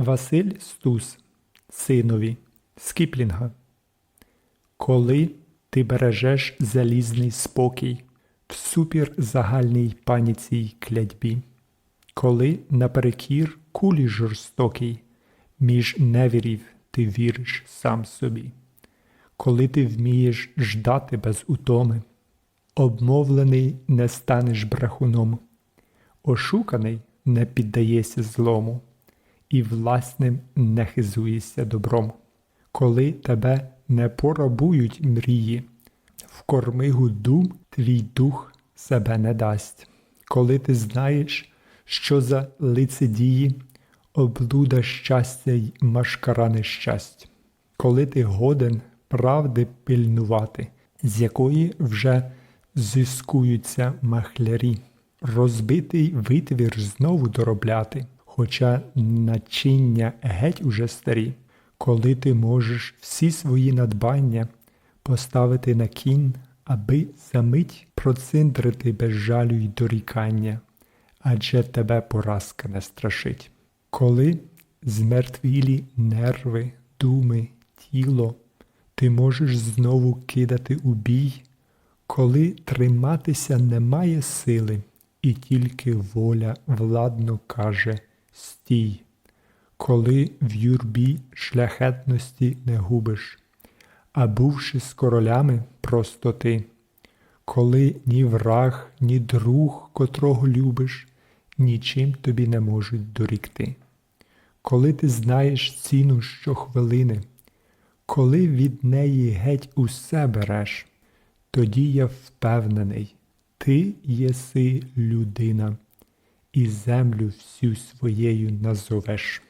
Василь Стус, синові Скіплінга. Коли ти бережеш залізний спокій всупір загальній паніці й клятьбі, коли наперекір кулі жорстокій, між невірів ти віриш сам собі, коли ти вмієш ждати без утоми, обмовлений не станеш брехуном, ошуканий не піддаєшся злому, і власним не хизуєшся добром. Коли тебе не порабують мрії, в кормигу дум твій дух себе не дасть. Коли ти знаєш, що за лицедії облуда щастя й машкара нещасть, коли ти годен правди пильнувати, з якої вже зискуються махлярі, розбитий витвір знову доробляти, хоча начиння геть уже старі, коли ти можеш всі свої надбання поставити на кін, аби за мить проциндрити без жалю й дорікання, адже тебе поразка не страшить. Коли змертвілі нерви, думи, тіло, ти можеш знову кидати у бій, коли триматися немає сили, і тільки воля владно каже стій, коли в юрбі шляхетності не губиш, а бувши з королями просто ти, коли ні враг, ні друг, котрого любиш, нічим тобі не можуть дорікти. Коли ти знаєш ціну щохвилини, коли від неї геть усе береш, тоді я впевнений, ти єси людина, і землю всю своєю назовеш.